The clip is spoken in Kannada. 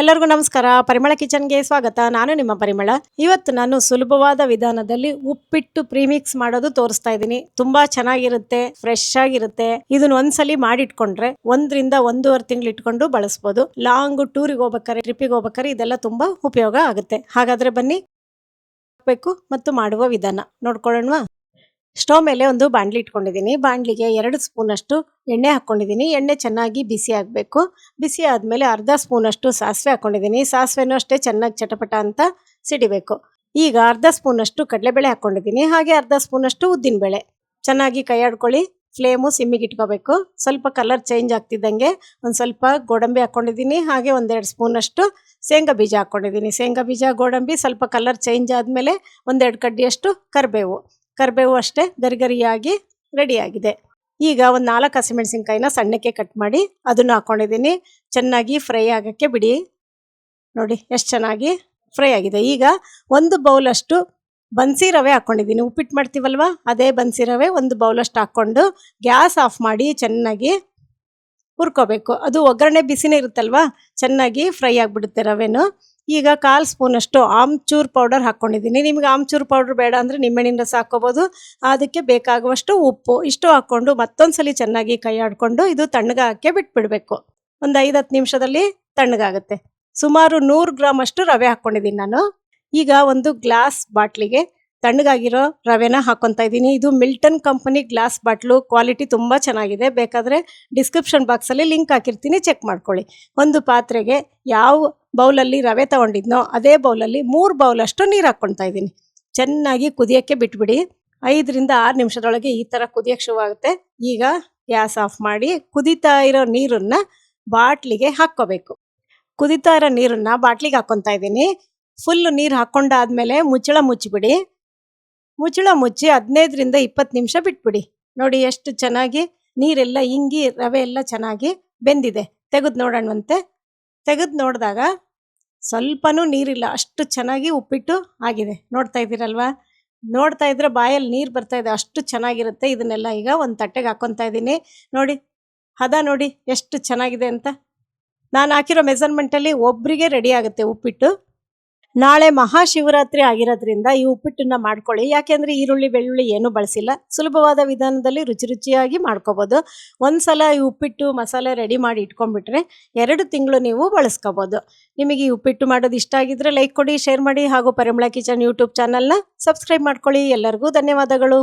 ಎಲ್ಲರಿಗೂ ನಮಸ್ಕಾರ. ಪರಿಮಳ ಕಿಚನ್ಗೆ ಸ್ವಾಗತ. ನಾನು ನಿಮ್ಮ ಪರಿಮಳ. ಇವತ್ತು ನಾನು ಸುಲಭವಾದ ವಿಧಾನದಲ್ಲಿ ಉಪ್ಪಿಟ್ಟು ಪ್ರೀಮಿಕ್ಸ್ ಮಾಡೋದು ತೋರಿಸ್ತಾ ಇದ್ದೀನಿ. ತುಂಬಾ ಚೆನ್ನಾಗಿರುತ್ತೆ ಫ್ರೆಶ್ ಆಗಿರುತ್ತೆ. ಇದನ್ನ ಒಂದ್ಸಲಿ ಮಾಡಿಟ್ಕೊಂಡ್ರೆ ಒಂದರಿಂದ ಒಂದೂವರೆ ತಿಂಗಳು ಇಟ್ಕೊಂಡು ಬಳಸ್ಬೋದು. ಲಾಂಗ್ ಟೂರಿಗೆ ಹೋಗ್ಬೇಕಾರೆ, ಟ್ರಿಪ್ಪಿಗೆ ಹೋಗ್ಬೇಕಾರೆ ಇದೆಲ್ಲ ತುಂಬಾ ಉಪಯೋಗ ಆಗುತ್ತೆ. ಹಾಗಾದ್ರೆ ಬನ್ನಿ ಮತ್ತು ಮಾಡುವ ವಿಧಾನ. ನೋಡ್ಕೊಳ್ಳೋಣವಾ? ಸ್ಟವ್ ಮೇಲೆ ಒಂದು ಬಾಣಲಿ ಇಟ್ಕೊಂಡಿದ್ದೀನಿ. ಬಾಣಲಿಗೆ ಎರಡು ಸ್ಪೂನಷ್ಟು ಎಣ್ಣೆ ಹಾಕ್ಕೊಂಡಿದ್ದೀನಿ. ಎಣ್ಣೆ ಚೆನ್ನಾಗಿ ಬಿಸಿ ಆಗಬೇಕು. ಬಿಸಿ ಆದಮೇಲೆ ಅರ್ಧ ಸ್ಪೂನಷ್ಟು ಸಾಸಿವೆ ಹಾಕ್ಕೊಂಡಿದ್ದೀನಿ. ಸಾಸಿವೆನೂ ಅಷ್ಟೇ ಚೆನ್ನಾಗಿ ಚಟಪಟ ಅಂತ ಸಿಡಿಬೇಕು. ಈಗ ಅರ್ಧ ಸ್ಪೂನಷ್ಟು ಕಡಲೆಬೇಳೆ ಹಾಕ್ಕೊಂಡಿದ್ದೀನಿ. ಹಾಗೆ ಅರ್ಧ ಸ್ಪೂನಷ್ಟು ಉದ್ದಿನಬೇಳೆ. ಚೆನ್ನಾಗಿ ಕೈ ಆಡ್ಕೊಳ್ಳಿ. ಫ್ಲೇಮು ಸಿಮ್ಮಿಗೆ ಇಟ್ಕೋಬೇಕು. ಸ್ವಲ್ಪ ಕಲರ್ ಚೇಂಜ್ ಆಗ್ತಿದ್ದಂಗೆ ಒಂದು ಸ್ವಲ್ಪ ಗೋಡಂಬಿ ಹಾಕ್ಕೊಂಡಿದ್ದೀನಿ. ಹಾಗೆ ಒಂದೆರಡು ಸ್ಪೂನಷ್ಟು ಶೇಂಗಾ ಬೀಜ ಹಾಕ್ಕೊಂಡಿದ್ದೀನಿ. ಶೇಂಗಾ ಬೀಜ, ಗೋಡಂಬಿ ಸ್ವಲ್ಪ ಕಲರ್ ಚೇಂಜ್ ಆದಮೇಲೆ ಒಂದೆರಡು ಕಡ್ಡಿಯಷ್ಟು ಕರಿಬೇವು. ಕರಿಬೇವು ಅಷ್ಟೇ ಗರಿಗರಿಯಾಗಿ ರೆಡಿಯಾಗಿದೆ. ಈಗ ಒಂದು ನಾಲ್ಕು ಹಸಿಮೆಣಸಿನ್ಕಾಯಿನ ಸಣ್ಣಕ್ಕೆ ಕಟ್ ಮಾಡಿ ಅದನ್ನು ಹಾಕ್ಕೊಂಡಿದ್ದೀನಿ ಚೆನ್ನಾಗಿ ಫ್ರೈ ಆಗೋಕ್ಕೆ ಬಿಡಿ. ನೋಡಿ, ಎಷ್ಟು ಚೆನ್ನಾಗಿ ಫ್ರೈ ಆಗಿದೆ. ಈಗ ಒಂದು ಬೌಲಷ್ಟು ಬನ್ಸಿ ರವೆ ಹಾಕ್ಕೊಂಡಿದ್ದೀನಿ ಉಪ್ಪಿಟ್ಟು ಮಾಡ್ತೀವಲ್ವ? ಅದೇ ಬನ್ಸಿ ರವೆ ಒಂದು ಬೌಲಷ್ಟು ಹಾಕ್ಕೊಂಡು ಗ್ಯಾಸ್ ಆಫ್ ಮಾಡಿ ಚೆನ್ನಾಗಿ ಹುರ್ಕೋಬೇಕು. ಅದು ಒಗ್ಗರಣೆ ಬಿಸಿನೇ ಇರುತ್ತಲ್ವಾ? ಚೆನ್ನಾಗಿ ಫ್ರೈ ಆಗಿಬಿಡುತ್ತೆ ರವೆನು. ಈಗ ಕಾಲು ಸ್ಪೂನಷ್ಟು ಆಮ್ಚೂರ್ ಪೌಡರ್ ಹಾಕ್ಕೊಂಡಿದ್ದೀನಿ ನಿಮಗೆ ಆಮ್ಚೂರ್ ಪೌಡರ್ ಬೇಡ ಅಂದರೆ ನಿಂಬೆಹಣ್ಣಿನ ರಸ ಹಾಕ್ಕೋಬೋದು ಅದಕ್ಕೆ ಬೇಕಾಗುವಷ್ಟು ಉಪ್ಪು ಇಷ್ಟು ಹಾಕ್ಕೊಂಡು ಮತ್ತೊಂದ್ಸಲಿ ಚೆನ್ನಾಗಿ ಕೈ ಆಡಿಕೊಂಡು ಇದು ತಣ್ಣಗಾಗಕ್ಕೆ ಬಿಟ್ಬಿಡಬೇಕು. ಒಂದು ಐದು ಹತ್ತು ನಿಮಿಷದಲ್ಲಿ ತಣ್ಣಗಾಗುತ್ತೆ. ಸುಮಾರು ನೂರು ಗ್ರಾಮ್ ಅಷ್ಟು ರವೆ ಹಾಕ್ಕೊಂಡಿದ್ದೀನಿ ನಾನು. ಈಗ ಒಂದು ಗ್ಲಾಸ್ ಬಾಟ್ಲಿಗೆ ತಣ್ಣಗಾಗಿರೋ ರವೆನ ಹಾಕ್ಕೊತಾ ಇದ್ದೀನಿ. ಇದು Milton company glass bottle quality ತುಂಬ ಚೆನ್ನಾಗಿದೆ. ಬೇಕಾದರೆ ಡಿಸ್ಕ್ರಿಪ್ಷನ್ ಬಾಕ್ಸಲ್ಲಿ ಲಿಂಕ್ ಹಾಕಿರ್ತೀನಿ ಚೆಕ್ ಮಾಡ್ಕೊಳ್ಳಿ. ಒಂದು ಪಾತ್ರೆಗೆ ಯಾವ ಬೌಲಲ್ಲಿ ರವೆ ತೊಗೊಂಡಿದ್ನೋ ಅದೇ ಬೌಲಲ್ಲಿ ಮೂರು ಬೌಲಷ್ಟು ನೀರು ಹಾಕ್ಕೊಳ್ತಾ ಇದ್ದೀನಿ. ಚೆನ್ನಾಗಿ ಕುದಿಯೋಕ್ಕೆ ಬಿಟ್ಬಿಡಿ. ಐದರಿಂದ ಆರು ನಿಮಿಷದೊಳಗೆ ಈ ಥರ ಕುದಿಯೋಕ್ಕೆ ಶುರುವಾಗುತ್ತೆ ಈಗ ಗ್ಯಾಸ್ ಆಫ್ ಮಾಡಿ ಕುದಿತಾ ಇರೋ ನೀರನ್ನು ಬಾಟ್ಲಿಗೆ ಹಾಕ್ಕೋಬೇಕು. ಕುದಿತಾ ಇರೋ ನೀರನ್ನು ಬಾಟ್ಲಿಗೆ ಹಾಕ್ಕೊತಾ ಇದ್ದೀನಿ. ಫುಲ್ ನೀರು ಹಾಕ್ಕೊಂಡಾದ್ಮೇಲೆ ಮುಚ್ಚಳ ಮುಚ್ಚಿಬಿಡಿ. ಮುಚ್ಚಳ ಮುಚ್ಚಿ ಹದಿನೈದರಿಂದ ಇಪ್ಪತ್ತು ನಿಮಿಷ ಬಿಟ್ಬಿಡಿ. ನೋಡಿ ಎಷ್ಟು ಚೆನ್ನಾಗಿ ನೀರೆಲ್ಲ ಇಂಗಿ, ರವೆ ಎಲ್ಲ ಚೆನ್ನಾಗಿ ಬೆಂದಿದೆ. ತೆಗೆದು ನೋಡೋಣವಂತೆ ತೆಗೆದು ನೋಡಿದಾಗ ಸ್ವಲ್ಪನೂ ನೀರಿಲ್ಲ. ಅಷ್ಟು ಚೆನ್ನಾಗಿ ಉಪ್ಪಿಟ್ಟು ಆಗಿದೆ. ನೋಡ್ತಾ ಇದ್ದೀರಲ್ವಾ? ನೋಡ್ತಾ ಇದ್ರೆ ಬಾಯಲ್ಲಿ ನೀರು ಬರ್ತಾ ಇದೆ. ಅಷ್ಟು ಚೆನ್ನಾಗಿರುತ್ತೆ. ಇದನ್ನೆಲ್ಲ ಈಗ ಒಂದು ತಟ್ಟೆಗೆ ಹಾಕ್ಕೊತಾ ಇದ್ದೀನಿ. ನೋಡಿ, ಹದ ನೋಡಿ ಎಷ್ಟು ಚೆನ್ನಾಗಿದೆ ಅಂತ. ನಾನು ಹಾಕಿರೋ ಮೆಸರ್ಮೆಂಟಲ್ಲಿ ಒಬ್ಬರಿಗೆ ರೆಡಿ ಆಗುತ್ತೆ ಉಪ್ಪಿಟ್ಟು. ನಾಳೆ ಮಹಾಶಿವರಾತ್ರಿ ಆಗಿರೋದ್ರಿಂದ ಈ ಉಪ್ಪಿಟ್ಟನ್ನ ಮಾಡ್ಕೊಳ್ಳಿ. ಯಾಕೆಂದ್ರೆ ಈರುಳ್ಳಿ, ಬೆಳ್ಳುಳ್ಳಿ ಏನೂ ಬಳಸಿಲ್ಲ. ಸುಲಭವಾದ ವಿಧಾನದಲ್ಲಿ ರುಚಿ ರುಚಿಯಾಗಿ ಮಾಡ್ಕೋಬೋದು. ಒಂದ್ಸಲ ಈ ಉಪ್ಪಿಟ್ಟು ಮಸಾಲೆ ರೆಡಿ ಮಾಡಿ ಇಟ್ಕೊಂಡ್ಬಿಟ್ರೆ ಎರಡು ತಿಂಗಳು ನೀವು ಬಳಸ್ಕೋಬೋದು. ನಿಮಗೆ ಈ ಉಪ್ಪಿಟ್ಟು ಮಾಡೋದು ಇಷ್ಟ ಆಗಿದ್ರೆ ಲೈಕ್ ಕೊಡಿ, ಶೇರ್ ಮಾಡಿ ಹಾಗೂ ಪರಿಮಳ ಕಿಚನ್ ಯೂಟ್ಯೂಬ್ ಚಾನಲ್ನ ಸಬ್ಸ್ಕ್ರೈಬ್ ಮಾಡ್ಕೊಳ್ಳಿ. ಎಲ್ಲರಿಗೂ ಧನ್ಯವಾದಗಳು.